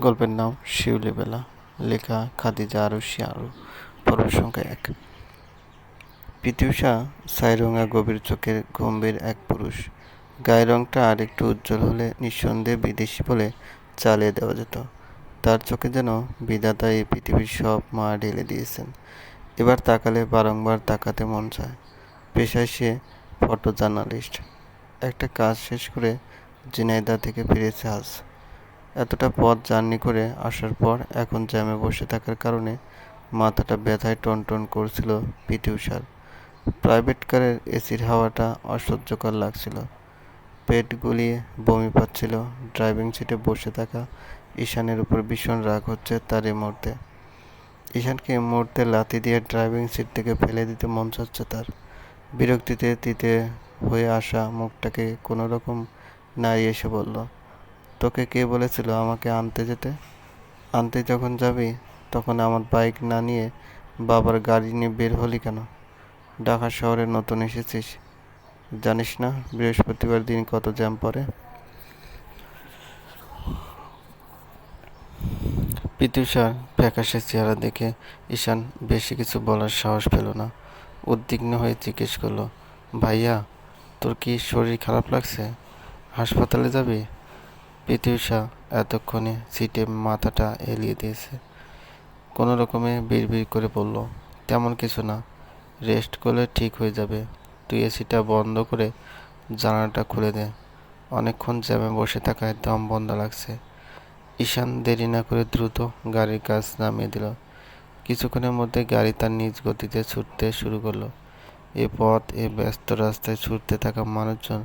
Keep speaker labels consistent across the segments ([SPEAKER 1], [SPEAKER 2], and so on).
[SPEAKER 1] গল্পের নাম শিউলি বেলা লেখা খাদিজা আরু পর্ব সংখ্যা এক। পিতিউষা সাইরঙা গভীর চোখের গম্ভীর এক পুরুষ। গায়ের রংটা আর একটু উজ্জ্বল হলে নিঃসন্দেহে বিদেশি বলে চালিয়ে দেওয়া যেত। তার চোখে যেন বিধাতা এই পৃথিবীর সব মা ঢেলে দিয়েছেন। এবার তাকালে বারংবার তাকাতে মন চায়। পেশায় সে ফটো জার্নালিস্ট। একটা কাজ শেষ করে জিনাইদা থেকে ফিরেছে আজ। এতটা পথ জার্নি করে আসার পর এখন জ্যামে বসে থাকার কারণে মাথাটা ব্যথায় টনটন করছিল পিটি উষার প্রাইভেট কারের এসির হাওয়াটা অসহ্যকর লাগছিল। পেট গুলিয়ে বমি পাচ্ছিল। ড্রাইভিং সিটে বসে থাকা ঈশানের উপর ভীষণ রাগ হচ্ছে তার এই মুহূর্তে। ঈশানকে এই মুহূর্তে লাথি দিয়ে ড্রাইভিং সিট থেকে ফেলে দিতে মন চাচ্ছে তার। বিরক্তিতে তিতে হয়ে আসা মুখটাকে কোনো রকম নাড়িয়ে এসে বলল তোকে কে বলেছিল আমাকে আনতে যেতে? আনতে যখন যাবি, তখন আমার বাইক না নিয়ে বাবার গাড়ি নিয়ে বের হলি কেন? ঢাকা শহরে নতুন এসেছিস। জানিস না বৃহস্পতিবার দিন কত জ্যাম পড়ে? পিতুষার ফ্যাকাশে চেহারা দেখে ঈশান বেশি কিছু বলার সাহস পেল না। উদ্বিগ্ন হয়ে জিজ্ঞেস করল, ভাইয়া, তোর কি শরীর খারাপ লাগছে? হাসপাতালে যাবি? পিতুষা এতক্ষণে সিটে মাথাটা এলিয়ে দিয়েছে। কোনো রকমে বিড়বিড় করে বলল, তেমন কিছু না, রেস্ট করলে ঠিক হয়ে যাবে। তুই এসিটা বন্ধ করে জানালাটা খুলে দে। অনেকক্ষণ জ্যামে বসে থাকায় দম বন্ধ লাগছে। ঈশান দেরি না করে দ্রুত গাড়ির কাজ নামিয়ে দিল। কিছুক্ষণের মধ্যে গাড়ি তার নিজ গতিতে ছুটতে শুরু করল। এ পথ, এ ব্যস্ত রাস্তায় ছুটতে থাকা মানুষজন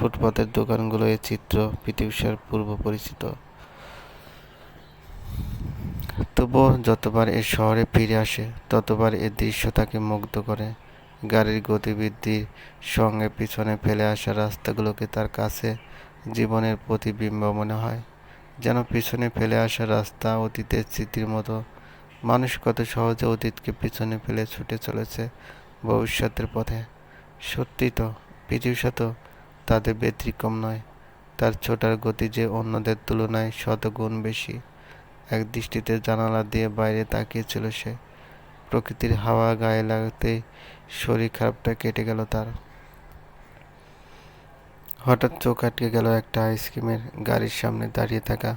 [SPEAKER 1] ফুটপাতের দোকানগুলো এই চিত্র পৃথিবীর পূর্ব পরিচিত। তবুও যতবার এ শহরে ফিরে আসে, ততবার এ দৃশ্য তাকে মুগ্ধ করে। গাড়ির গতিবৃদ্ধির সঙ্গে পিছনে ফেলে আসা রাস্তাগুলোকে তার কাছে জীবনের প্রতিবিম্ব মনে হয়। যেন পিছনে ফেলে আসা রাস্তা অতীতের স্মৃতির মতো। মানুষ কত সহজে অতীতকে পিছনে ফেলে ছুটে চলেছে ভবিষ্যতের পথে। সত্যি তো, পৃথিবী তো তাদের ব্যতিক্রম নয়, তার ছোটার গতি যে অন্যদের তুলনায় শতগুণ বেশি। এক দৃষ্টিতে জানালা দিয়ে বাইরে তাকিয়েছিল সে। প্রকৃতির হাওয়া গায়ে লাগাতেই শরীর খারাপটা কেটে গেল তার। হঠাৎ চোখ আটকে গেল একটা আইসক্রিমের গাড়ির সামনে দাঁড়িয়ে থাকা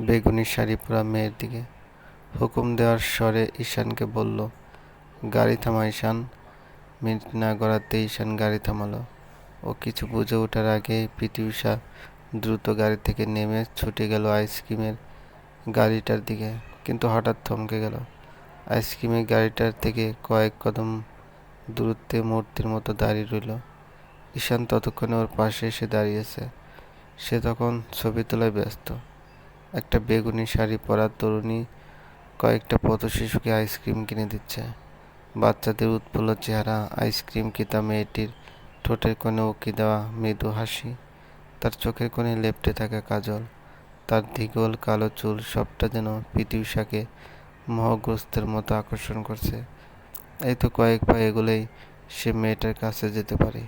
[SPEAKER 1] বেগুনি শাড়ি পরা মেয়ের দিকে। হুকুম দেওয়ার স্বরে ঈশানকে বলল, গাড়ি থামা ঈশান। মিনিট না গড়াতে ঈশান গাড়ি থামালো। ও কিছু বুঝে ওঠার আগেই পিটি উষা দ্রুত গাড়ি থেকে নেমে ছুটে গেল আইসক্রিমের গাড়িটার দিকে, কিন্তু হঠাৎ থমকে গেল। আইসক্রিমের গাড়িটার থেকে কয়েক কদম দূরত্বে মূর্তির মতো দাঁড়িয়ে রইল। ঈশান ততক্ষণে ওর পাশে এসে দাঁড়িয়েছে সে তখন ছবি তোলায় ব্যস্ত। একটা বেগুনি শাড়ি পরা তরুণী কয়েকটা পথ শিশুকে আইসক্রিম কিনে দিচ্ছে। বাচ্চাদের উৎফুল্ল চেহারা, আইসক্রিম কিতা মেয়েটির ঠোঁটের কোণে উকি দেওয়া মৃদু হাসি। তার চোখের কোণে লেপটে থাকা কাজল। তার ধীগল কালো চুল সবটা যেন পিতিউষাকে মোহগ্রস্তের মতো আকর্ষণ করছে। এই তো কয়েক পা এগুলোই সে মেয়েটার কাছে যেতে পারে।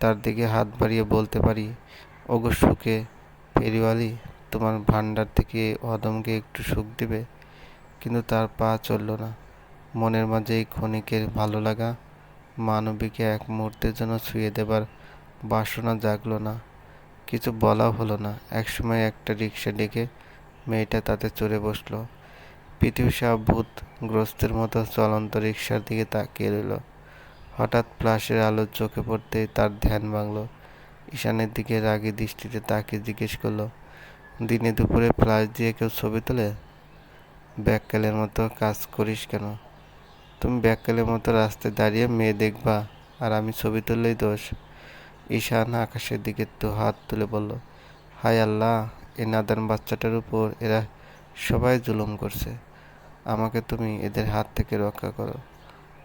[SPEAKER 1] তার দিকে হাত বাড়িয়ে বলতে পারি, ওগো সুখে ফেরিওয়ালি, তোমার ভান্ডার থেকে অদমকে একটু সুখ দিবে। কিন্তু তার পা চলল না। মনের মাঝে এই ক্ষণিকের ভালো লাগা মানবীকে এক মুহূর্তের জন্য ছুঁয়ে দেবার বাসনা জাগলো না। কিছু বলাও হলো না। একসময় একটা রিক্সা ডেকে মেয়েটা তাতে চড়ে বসল। পৃথিবী সাহ ভূতগ্রস্তের মতো চলন্ত রিক্সার দিকে তাকিয়ে রইল। হঠাৎ ফ্লাশের আলো চোখে পড়তেই তার ধ্যান ভাঙল। ঈশানের দিকে রাগী দৃষ্টিতে তাকে জিজ্ঞেস করল, দিনে দুপুরে ফ্লাশ দিয়ে কেউ ছবি তোলে? ব্যাককালের মতো কাজ করিস কেন? তুমি ব্যাককালের মতো রাস্তায় দাঁড়িয়ে মেয়ে দেখবা আর আমি ছবি তুললেই দোষ। ঈশান আকাশের দিকে তো হাত তুলে বলল, হায় আল্লাহ এ নাদান বাচ্চাটার উপর এরা সবাই জুলুম করছে। আমাকে তুমি এদের হাত থেকে রক্ষা করো।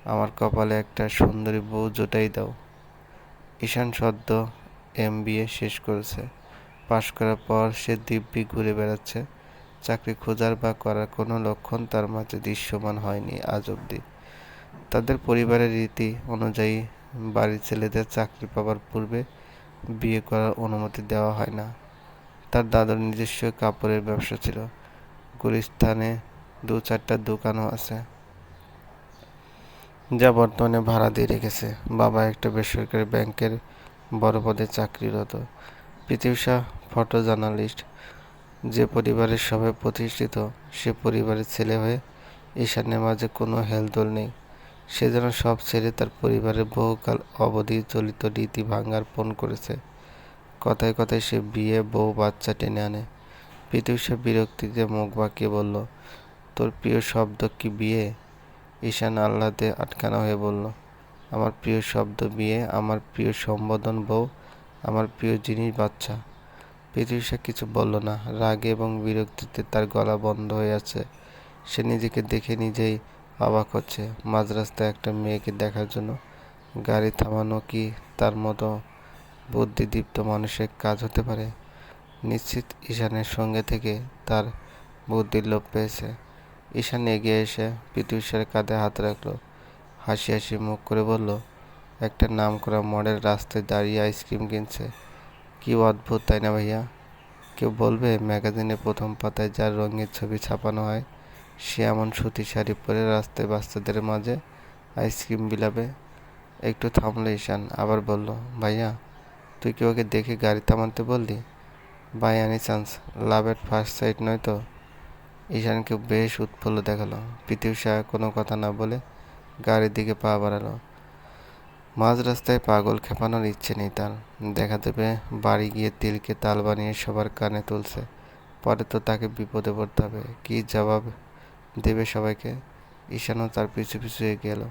[SPEAKER 1] আমার কপালে একটা সুন্দরী বউ জোটাই দাও। ঈশান সদ্য এম শেষ করেছে। পাশ করার পর সে দিব্যি ঘুরে বেড়াচ্ছে। চাকরি খোঁজার বা করার কোনো লক্ষণ তার মাঝে দৃশ্যমান হয়নি আজ অবধি। তাদের পরিবারের রীতি অনুযায়ী বাড়ির ছেলেদের চাকরি পাওয়ার পূর্বে বিয়ে করার অনুমতি দেওয়া হয় না। তার দাদার নিজস্ব কাপড়ের ব্যবসা ছিল। গুলিস্তানে দু চারটা দোকানও আছে। যা বর্তমানে ভাড়া দিয়ে রেখেছে। বাবা একটা বেসরকারি ব্যাংকের বড় পদে চাকরিরত। পৃথিবীশা ফটো জার্নালিস্ট। যে পরিবারের সবাই প্রতিষ্ঠিত, সে পরিবারের ছেলে হয়ে ঈশানের মাঝে কোনো হেলদোল নেই। সে যেন সব ছেড়ে তার পরিবারের বহুকাল অবধি চলিত রীতি ভাঙার পণ করেছে। কথায় কথায় সে বিয়ে, বউ, বাচ্চা টেনে আনে। পৃথিবীশা বিরক্তিতে মুখ বাঁকিয়ে বলল, তোর প্রিয় শব্দ কি বিয়ে? ঈশান আহ্লাদে আটকানো হয়ে বলল, আমার প্রিয় শব্দ বিয়ে, আমার প্রিয় সম্বোধন বউ, আমার প্রিয় জিনিস বাচ্চা। পৃথিবীশা কিছু বলল না। রাগে এবং বিরক্তিতে তার গলা বন্ধ হয়ে আছে। সে নিজেকে দেখে নিজেই অবাক হচ্ছে মাঝ রাস্তায় একটা মেয়েকে দেখার জন্য। গাড়ি থামানো কি তার মতো বুদ্ধিদীপ্ত মানুষের কাজ হতে পারে? নিশ্চিত ঈশানের সঙ্গে থেকে তার বুদ্ধির লোপ পেয়েছে। ঈশান এগিয়ে এসে পৃথিবীশ্বর কাঁধে হাত রাখল। হাসি হাসি মুখ করে বলল, একটা নাম করা মডেল রাস্তায় দাঁড়িয়ে আইসক্রিম কিনছে। কি অদ্ভুত, তাই না ভাইয়া? কেউ বলবে ম্যাগাজিনে প্রথম পাতায় যার রঙের ছবি ছাপানো হয় সে এমন সুতি শাড়ি পরে রাস্তায় বাচ্চাদের মাঝে আইসক্রিম বিলাবে। একটু থামলো ঈশান, আবার বলল, ভাইয়া, তুই কি ওকে দেখে গাড়ি থামাতে বললি? By any chance love at first sight নয় তো? ঈশানকে বেশ উৎফুল্ল দেখাল। পৃথিবী কোনো কথা না বলে গাড়ির দিকে পা বাড়ালো। মাঝ রাস্তায় পাগল খেপানোর ইচ্ছে নেই তার। দেখা দেবে বাড়ি গিয়ে তিলকে তাল বানিয়ে সবার কানে তুলছে। পরে তো তাকে বিপদে পড়তে হবে। কী জবাব দেবে সবাইকে। ঈশানও তার পিছু পিছু এগিয়ে গেল।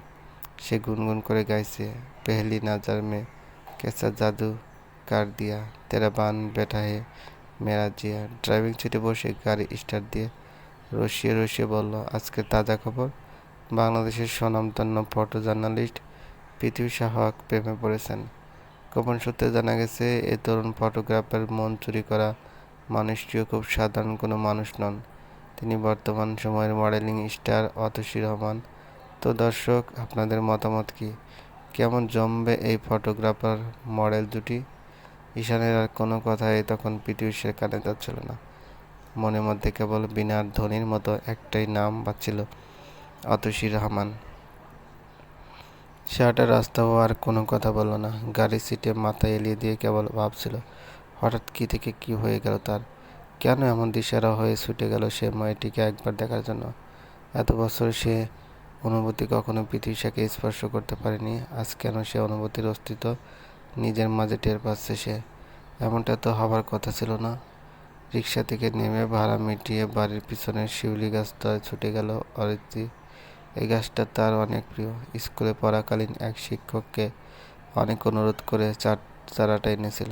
[SPEAKER 1] সে গুনগুন করে গাইছে, পেহলি নাজার মে, কেসা জাদু কার দিয়া, তেরা বান বেটা হে মেরা জিয়া। ড্রাইভিং সিটে বসে গাড়ি স্টার্ট দিয়ে রসিয়ে রসিয়ে বলল, আজকে তাজা খবর? বাংলাদেশের স্বনামধন্য ফটো জার্নালিস্ট পৃথিবী সাহক প্রেমে পড়েছেন। গোপন সূত্রে জানা গেছে, এ তরুণ ফটোগ্রাফার মন চুরি করা মানুষটিও খুব সাধারণ কোনো মানুষ নন। তিনি বর্তমান সময়ের মডেলিং স্টার অতসী রহমান। তো দর্শক, আপনাদের মতামত কি? কেমন জমবে এই ফটোগ্রাফার মডেল দুটি? ঈশানের আর কোনো কথাই তখন পৃথিবীর কানে যাচ্ছিল না। মনের মধ্যে কেবল বিনার ধ্বনির মতো একটাই নাম বাজছিল, অতসী রহমান। সেটা রাস্তাও আর কোনো কথা বলল না। গাড়ির সিটে মাথা এলিয়ে দিয়ে কেবল ভাবছিল, হঠাৎ কী থেকে কি হয়ে গেল তার? কেন এমন দিশারা হয়ে ছুটে গেল সে মেয়েটিকে একবার দেখার জন্য? এত বছর সে অনুভূতি কখনো পৃথিবীকে স্পর্শ করতে পারেনি। আজ কেন সে অনুভূতির অস্তিত্ব নিজের মাঝে টের পাচ্ছে সে? এমনটা তো হবার কথা ছিল না। রিক্সা থেকে নেমে ভাড়া মিটিয়ে বাড়ির পিছনের শিউলি গাছটায় ছুটে গেল অরিত্রী। এই গাছটা তার অনেক প্রিয়। স্কুলে পড়াকালীন এক শিক্ষককে অনেক অনুরোধ করে চার চারাটা এনেছিল।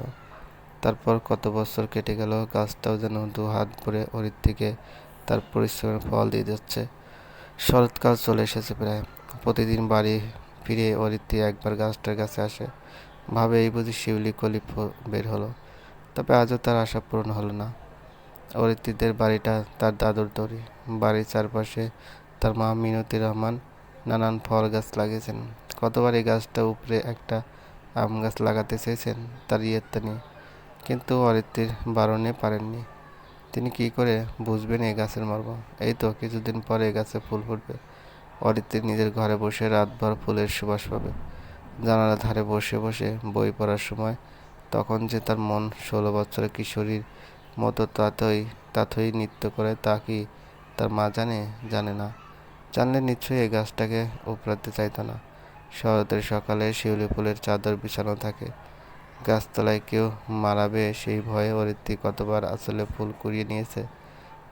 [SPEAKER 1] তারপর কত বছর কেটে গেল, গাছটাও যেন দু হাত ভরে অরিত্রীকে তার পরিশ্রমের ফল দিয়ে যাচ্ছে। শরৎকাল চলে এসেছে প্রায়। প্রতিদিন বাড়ি ফিরে অরিত্রী একবার গাছটার কাছে আসে। ভাবে এই বুঝি শিউলি কলি বের হলো। তবে আজও তার আশা পূরণ হলো না। অরিত্রীদের বাড়িটা তার দাদুর তৈরি। বাড়ির চারপাশে তার মা মিনতি রহমান নানান ফল গাছ লাগিয়েছেন। কতবার এই গাছটা উপরে একটা আম গাছ লাগাতে চেয়েছেন, তার ইয়েতে নিয়ে কিন্তু অরিত্রীর বারণে পারেননি। তিনি কি করে বুঝবেন এই গাছের মর্ম? এই তো কিছুদিন পরে এই গাছে ফুল ফুটবে। অরিত্রী নিজের ঘরে বসে রাতভর ফুলের সুবাস পাবে। জানালার ধারে বসে বসে বই পড়ার সময় তখন যে তার মন ষোলো বছরের কিশোরীর মতো তাতই তাতই নৃত্য করে তা কি তার মা জানে? জানে না। জানলে নিশ্চয়ই এই গাছটাকে উপড়াতে চাইতো না। শরতের সকালে শিউলি ফুলের চাদর বিছানো থাকে। গাছতলায় কেউ মারাবে সেই ভয়ে অরিত্রী কতবার আসলে ফুল কুড়িয়ে নিয়েছে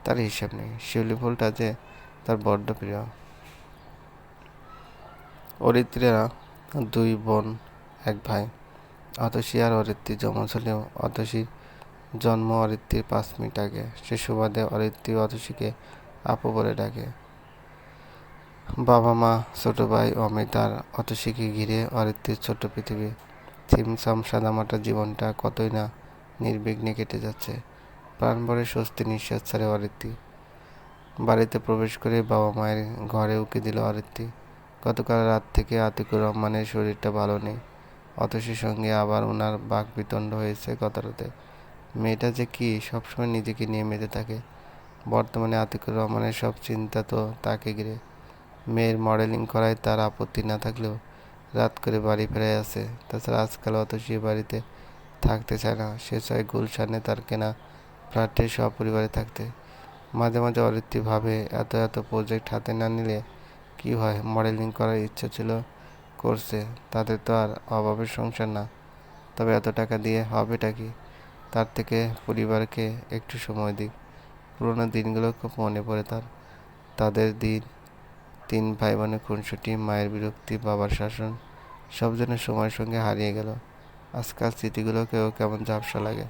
[SPEAKER 1] তার হিসাব নেই। শিউলি ফুলটা যে তার বড্ড প্রিয়। অরিত্রীরা দুই বোন, এক ভাই। অতসী আর অরিত্রী যমজ হলেও অতসীর জন্ম অরিত্রীর পাঁচ মিনিট আগে। সে সুবাদে অরিত্রী অতসীকে আপু বলে ডাকে। বাবা মা, ছোট ভাই অমিত আর অতসীকে ঘিরে অরিত্রীর ছোট্ট পৃথিবী থিমসাম সাদামাটা জীবনটা কতই না নির্বিঘ্নে কেটে যাচ্ছে। প্রাণ ভরে স্বস্তি নিঃশ্বাস ছাড়ে অরিত্রী। বাড়িতে প্রবেশ করে বাবা মায়ের ঘরে উকি দিল অরিত্রী। গতকাল রাত থেকে আতিকুর রহমানের শরীরটা ভালো নেই। অতসীর সঙ্গে আবার ওনার বাক বিতণ্ড হয়েছে গত রাতে মেয়েটা যে কি, সবসময় নিজেকে নিয়ে মেতে থাকে। বর্তমানে আতিকুর রহমানের সব চিন্তা তো তাকে ঘিরে। মেয়ের মডেলিং করায় তার আপত্তি না থাকলেও রাত করে বাড়ি ফেরাই আসে। তাছাড়া আজকাল অত সে বাড়িতে থাকতে চায় না। সে চায় গুলশানে তার কেনা ফ্ল্যাটে সপরিবারে থাকতে। মাঝে মাঝে অরিত্রী ভাবে, এত এত প্রজেক্ট হাতে না নিলে কি হয়? মডেলিং করার ইচ্ছা ছিল, করছে। তাদের তো আর অভাবের সংসার না। তবে এত টাকা দিয়ে হবেটা কি? তার থেকে পরিবারকে একটু সময় দিক। পুরোনো দিনগুলো খুব মনে পড়ে তার। তাদের দিন তিন ভাই বোনের খুনসুটি, মায়ের বিরক্তি, বাবার শাসন সব যেন সময়ের সঙ্গে হারিয়ে গেল। আজকাল স্মৃতিগুলোকেও কেমন ঝাপসা লাগে।